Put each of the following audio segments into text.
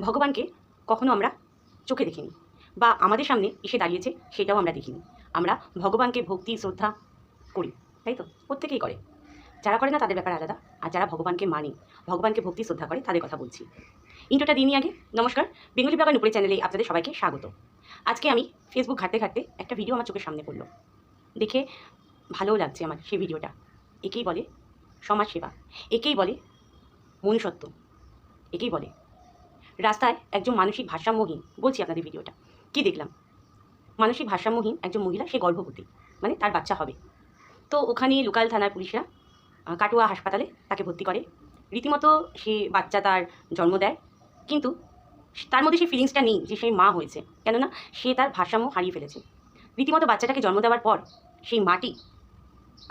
ভগবানকে কখনো আমরা চোখে দেখিনি বা আমাদের সামনে এসে দাঁড়িয়েছে সেটাও আমরা দেখিনি। আমরা ভগবানকে ভক্তি, শ্রদ্ধা করি, তাই তো? প্রত্যেকেই করে। যারা করে না তাদের ব্যাপার আলাদা। আর যারা ভগবানকে মানে ভগবানকে ভক্তি, শ্রদ্ধা করে তাদের কথা বলছি। ইন্টোটা দিনই আগে। নমস্কার। বেঙ্গলি বাগান উপরে চ্যানেলে আপনাদের সবাইকে স্বাগত। আজকে আমি ফেসবুক ঘাটতে ঘাটতে একটা ভিডিও আমার চোখের সামনে পড়ল। দেখে ভালোও লাগছে আমার সেই ভিডিওটা। একেই বলে সমাজসেবা। একেই বলে মনুষ্যত্ব। একেই বলে রাস্তায় একজন মানসিক ভারসাম্যহীন, বলছি আপনাদের ভিডিওটা, কি দেখলাম? মানসিক ভারসাম্যহীন একজন মহিলা, সে গর্ভবতী মানে তার বাচ্চা হবে। তো ওখানে লোকাল থানার পুলিশরা কাটুয়া হাসপাতালে তাকে ভর্তি করে। রীতিমতো সে বাচ্চা তার জন্ম দেয়, কিন্তু তার মধ্যে সেই ফিলিংসটা নেই যে সেই মা হয়েছে, কেননা সে তার ভারসাম্য হারিয়ে ফেলেছে। রীতিমতো বাচ্চাটাকে জন্ম দেওয়ার পর সেই মাটি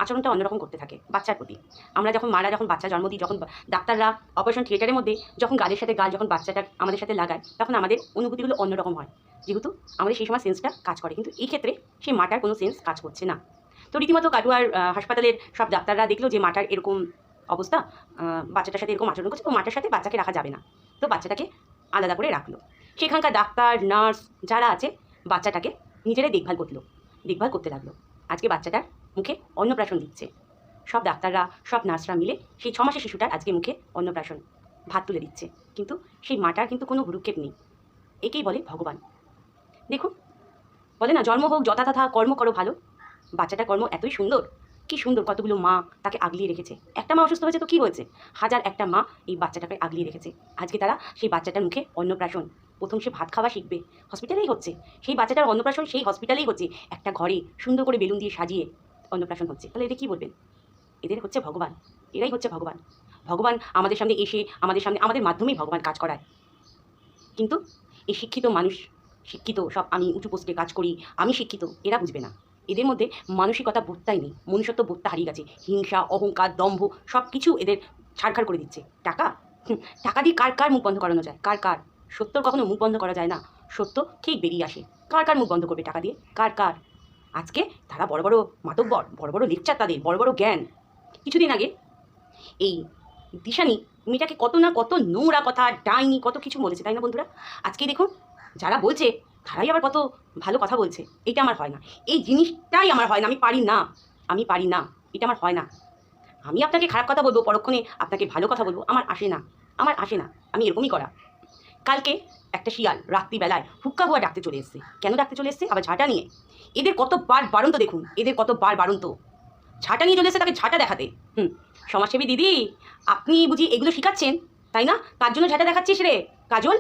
আচরণটা অন্যরকম করতে থাকে বাচ্চার প্রতি। আমরা যখন, মারা যখন বাচ্চা জন্ম দিই, যখন ডাক্তাররা অপারেশন থিয়েটারের মধ্যে যখন গালের সাথে গাল যখন বাচ্চাটা আমাদের সাথে লাগায়, তখন আমাদের অনুভূতিগুলো অন্যরকম হয়। যেহেতু আমাদের সেই সময় সেন্সটা কাজ করে। কিন্তু এই ক্ষেত্রে সেই মাটার কোনো সেন্স কাজ করছে না। তো রীতিমতো কাটুয়ার হাসপাতালের সব ডাক্তাররা দেখল যে মাটার এরকম অবস্থা বাচ্চাটার সাথে এরকম আচরণ করছে, তো মাটার সাথে বাচ্চাকে রাখা যাবে না। তো বাচ্চাটাকে আলাদা করে রাখল। সেখানকার ডাক্তার, নার্স যারা আছে, বাচ্চাটাকে নিজেরাই দেখভাল করল। দেখভাল করতে লাগল। আজকে বাচ্চাটার মুখে অন্নপ্রাশন দিচ্ছে। সব ডাক্তাররা, সব নার্সরা মিলে সেই ছ মাসের শিশুটার আজকে মুখে অন্নপ্রাশন, ভাত তুলে দিচ্ছে। কিন্তু সেই মাটার কিন্তু কোনো ভুরুক্ষেপ নেই। একেই বলে ভগবান। দেখুন, বলে না, জন্ম হোক যথাতথা কর্ম করো ভালো। বাচ্চাটা কর্ম এতই সুন্দর। কি সুন্দর কতগুলো মা তাকে আগলিয়ে রেখেছে। একটা মা অসুস্থ হয়েছে তো কী হয়েছে? হাজার একটা মা এই বাচ্চাটাকে আগলিয়ে রেখেছে। আজকে তারা সেই বাচ্চাটার মুখে অন্নপ্রাশন, প্রথম সে ভাত খাওয়া শিখবে। হসপিটালেই হচ্ছে। সেই বাচ্চাটার অন্নপ্রাশন সেই হসপিটালেই হচ্ছে। একটা ঘরে সুন্দর করে বেলুন দিয়ে সাজিয়ে অন্নপ্রাশন হচ্ছে। তাহলে এটা কী বলবেন? এদের হচ্ছে ভগবান। এরাই হচ্ছে ভগবান। ভগবান আমাদের সামনে এসে আমাদের সামনে আমাদের মাধ্যমেই ভগবান কাজ করায়। কিন্তু এই শিক্ষিত মানুষ, শিক্ষিত সব আমি উঁচু পোস্টে কাজ করি, আমি শিক্ষিত, এরা বুঝবে না। এদের মধ্যে মানসিকতা বোধটাই নেই, মনুষ্যত্ব বোধটা হারিয়ে গেছে। হিংসা, অহংকার, দম্ভ সব কিছু এদের ছাড়খাড় করে দিচ্ছে। টাকা? টাকা দিয়ে কার কার মুখ বন্ধ করানো যায়? কার কার? সত্যর কখনো মুখ বন্ধ করা যায় না। সত্য ঠিক বেরিয়ে আসে। কার কার মুখ বন্ধ করবে টাকা দিয়ে? কার কার? আজকে তারা বড় বড় মাতব্বর বড় বড় লেকচার তাদের বড় বড় জ্ঞান। কিছুদিন আগে এই দিশানি মেয়েটাকে কত না কত নোংরা কথা, ডাইনি, কত কিছু বলেছে, তাই না বন্ধুরা? আজকে দেখুন, যারা বলছে, তারাই আবার কত ভালো কথা বলছে এটা আমার হয় না। এই জিনিসটাই আমার হয় না, আমি পারি না, আমি পারি না, এটা আমার হয় না। আমি আপনাকে খারাপ কথা বলব, পরক্ষণে আপনাকে ভালো কথা বলব, আমার আসে না, আমার আসে না, আমি এরকমই করা। কালকে একটা শিয়াল রাত্রিবেলায় হুক্কা হুয়া ডাকতে চলে এসছে। কেন ডাকতে চলে এসছে? আবার ঝাঁটা নিয়ে। এদের কতবার বারন্ত দেখুন, এদের কতবার বারন্ত। ঝাঁটা নিয়ে চলে এসে তাকে ঝাঁটা দেখাতে। হুম, সমাজসেবী দিদি, আপনি বুঝি এগুলো শিখাচ্ছেন? তাই না? কার জন্য ঝাঁটা দেখাচ্ছিস রে, কাজল?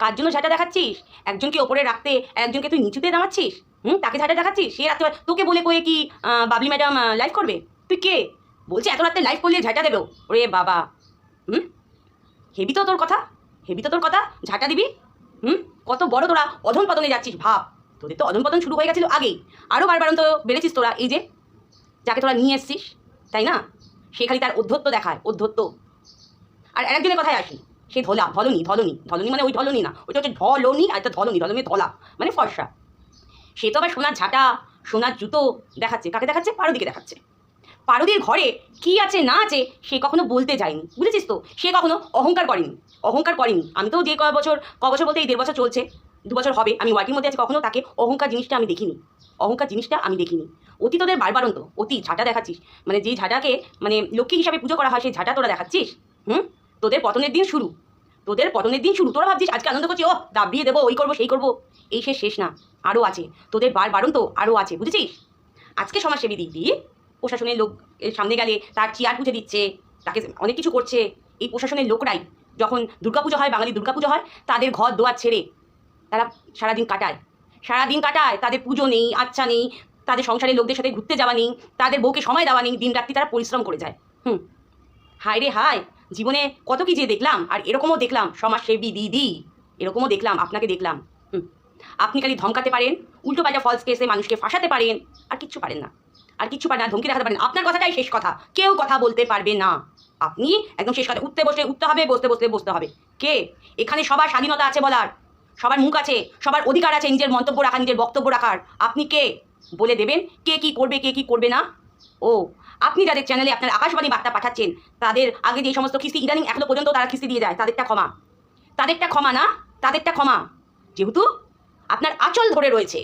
কার জন্য ঝাঁটা দেখাচ্ছিস? একজনকে ওপরে রাখতে, একজনকে তুই নিচুতে নামাচ্ছিস? হুম, তাকে ঝাঁটা দেখাচ্ছিস? সে রাত্রে তোকে বলে কয়ে কি বাবলি ম্যাডাম লাইভ করবে? তুই কে? বলছে, এত রাত্রে লাইভ করলে ঝাঁটা দেবো। ওরে বাবা। হুম, হেবি তো তোর কথা। হেবি তো তোর কথা? ঝাঁটা দিবি? হুম? কত বড় তোরা অধন পতনে যাচ্ছিস, ভাব। তোদের তো অধন পতন শুরু হয়ে গেছিল আগেই। আরও বারবার তো বেড়েছিস তোরা, এই যে, যাকে তোরা নিয়ে এসছিস, তাই না? সে খালি তার অধ্যত্ব দেখায় অধ্যত্ব আর একজনের কথায় আসি, সে ধলা, ধলনি ধলনি। ধলনি মানে ওই ধলনি না, ওইটা হচ্ছে ধলনি আর একটা ধলনি ধলনি মানে ধলা মানে ফর্সা। সে তো আবার সোনার ঝাঁটা, সোনার জুতো দেখাচ্ছে, কাকে দেখাচ্ছে? পারদিকে দেখাচ্ছে। পারদির ঘরে কি আছে না আছে সে কখনো বলতে যায়নি। বুঝেছিস তো? সে কখনো অহংকার করেনি। অহংকার করেনি। আমি তো যে কয় বছর, ক বছর বলতে এই দেড় বছর চলছে, দু বছর হবে। আমি ওয়ার্কিং মধ্যে আছি, কখনো তাকে অহংকার জিনিসটা আমি দেখিনি। অহংকার জিনিসটা আমি দেখিনি। অতি তোদের বারবারন্ত, অতি ঝাঁটা দেখাচ্ছিস। মানে যে ঝাঁটাকে মানে লক্ষ্মী হিসাবে পুজো করা হয়, সেই ঝাঁটা তোরা দেখাচ্ছিস? হুম? তোদের পতনের দিন শুরু। তোদের পতনের দিন শুরু। তোরা ভাবছিস, আজকে আনন্দ করছি ও দাবিয়ে দেবো, ওই করব, সেই করব। এই শেষ শেষ না। আরও আছে। তোদের বার বারন্ত আরও আছে। বুঝেছিস? আজকে সমাজসেবী দিক দিদি প্রশাসনের লোক সামনে গেলে তার চেয়ার পুঁছে দিচ্ছে? তাকে অনেক কিছু করছে। এই প্রশাসনের লোকরাই যখন দুর্গাপুজো হয়, বাঙালি দুর্গাপুজো হয়, তাদের ঘর দোয়ার ছেড়ে তারা সারাদিন কাটায়। সারাদিন কাটায়, তাদের পুজো নেই আচ্ছা নেই, তাদের সংসারের লোকদের সাথে ঘুরতে যাওয়া নেই, তাদের বউকে সময় দেওয়া নেই দিন রাত্রি তারা পরিশ্রম করে যায়? হুম। হায় রে হায়, জীবনে কত কি যে দেখলাম, আর এরকমও দেখলাম, সমাজসেবী দিদি, এরকমও দেখলাম, আপনাকে দেখলাম। হুম। আপনি খালি ধমকাতে পারেন উল্টো পাল্টা ফলস কেসে মানুষকে ফাঁসাতে পারেন, আর কিচ্ছু পারেন না। আর কিছু পারে না, ধমকি দেখাতে পারেন না। আপনার কথাটাই শেষ কথা। কেউ কথা বলতে পারবে না। আপনি একদম শেষ কথা। উঠতে বসে উঠতে হবে, বসতে বসতে বসতে হবে। কে? এখানে সবার স্বাধীনতা আছে বলার। সবার মুখ আছে। সবার অধিকার আছে নিজের মন্তব্য রাখা, নিজের বক্তব্য রাখার। আপনি কে? বলে দেবেন কে কি করবে, কে কি করবে না? ও, আপনি যাদের চ্যানেলে আপনার আকাশবাণী বার্তা পাঠাচ্ছেন, তাদের আগে যে সমস্ত কিস্তি ইদানিং এখনও পর্যন্ত তারা কিস্তি দিয়ে যায়, তাদেরটা ক্ষমা। তাদেরটা ক্ষমা না, তাদেরটা ক্ষমা। যেহেতু আপনার আঁচল ধরে রয়েছে,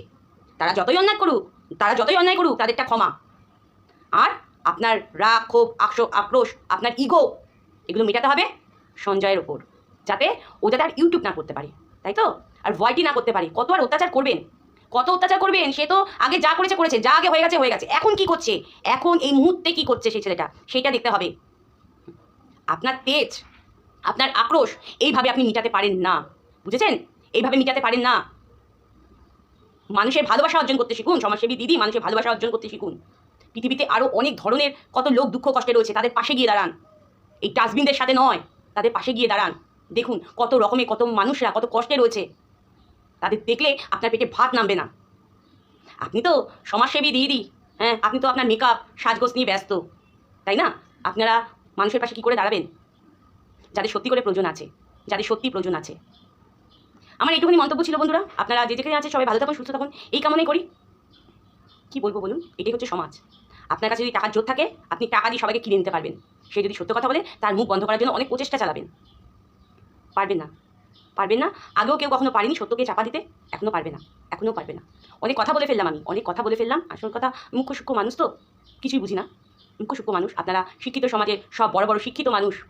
তারা যতই অন্যায় করুক, তারা যতই অন্যায় করুক, তাদেরটা ক্ষমা। আর আপনার রাগ, ক্ষোভ আক্ষ আক্রোশ, আপনার ইগো এগুলো মেটাতে হবে সঞ্জয়ের ওপর যাতে ও যাতে আর ইউটিউব না করতে পারে, তাই তো? আর ভয়টি না করতে পারে, কত আর অত্যাচার করবেন? কত অত্যাচার করবেন? সে তো আগে যা করেছে করেছে, যা আগে হয়ে গেছে হয়ে গেছে, এখন কি করছে? এখন এই মুহূর্তে কি করছে সেই ছেলেটা? সেটা দেখতে হবে। আপনার তেজ, আপনার আক্রোশ, এইভাবে আপনি মিটাতে পারেন না, বুঝেছেন? এইভাবে মিটাতে পারেন না। মানুষের ভালোবাসা অর্জন করতে শিখুন, সমাজসেবী দিদি, মানুষের ভালোবাসা অর্জন করতে শিখুন। পৃথিবীতে আরও অনেক ধরনের কত লোক দুঃখ কষ্টে রয়েছে, তাদের পাশে গিয়ে দাঁড়ান। এই ডাস্টবিনদের সাথে নয়, তাদের পাশে গিয়ে দাঁড়ান। দেখুন কত রকমের, কত মানুষরা কত কষ্টে রয়েছে। তাদের দেখলে আপনার পেটে ভাত নামবে না। আপনি তো সমাজসেবী দিদি হ্যাঁ আপনি তো আপনার মেকআপ সাজগোজ নিয়ে ব্যস্ত, তাই না? আপনারা মানুষের পাশে কী করে দাঁড়াবেন? যাদের সত্যি করে প্রয়োজন আছে, যাদের সত্যি প্রয়োজন আছে। আমার এইটুকুনি মন্তব্য ছিল বন্ধুরা, আপনারা যে যেখানে আছে সবাই ভালো থাকুন, সুস্থ থাকুন, এই কামনাই করি। কি বলব বলুন? এটাই হচ্ছে সমাজ। আপনার কাছে যদি টাকার জোর থাকে, আপনি টাকা দিয়ে সবাইকে কিনে নিতে পারবেন। সে যদি সত্য কথা বলে, তার মুখ বন্ধ করার জন্য অনেক প্রচেষ্টা চালাবেন। পারবেন না। পারবেন না? আগেও কেউ কখনো পারেনি সত্যকে চাপা দিতে? এখনও পারবে না। এখনও পারবে না। অনেক কথা বলে ফেললাম আমি। অনেক কথা বলে ফেললাম। আসল কথা, মুখ্য সূক্ষ্ম মানুষ তো? কিছুই বুঝি না। মুখ্য সূক্ষ্ম মানুষ, আপনারা শিক্ষিত সমাজের সব বড় বড় শিক্ষিত মানুষ,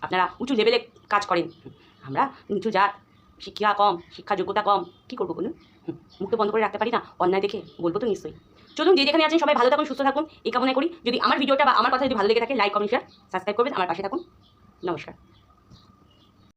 আপনারা উঁচু লেভেলে কাজ করেন। আমরা নিচু জাত, শিক্ষা কম, শিক্ষা যোগ্যতা কম। কী করব বলুন? মুখ বন্ধ করে রাখতে পারি না? অন্যায় দেখে বলব তো নিশ্চয়ই। চলুন যে যেখানে আছেন সবাই ভালো থাকুন, সুস্থ থাকুন। এই কামনা করি। যদি আমার ভিডিওটা বা আমার কথা যদি ভালো লেগে থাকে লাইক কমেন্ট শেয়ার সাবস্ক্রাইব করবেন। আমার পাশে থাকুন। নমস্কার।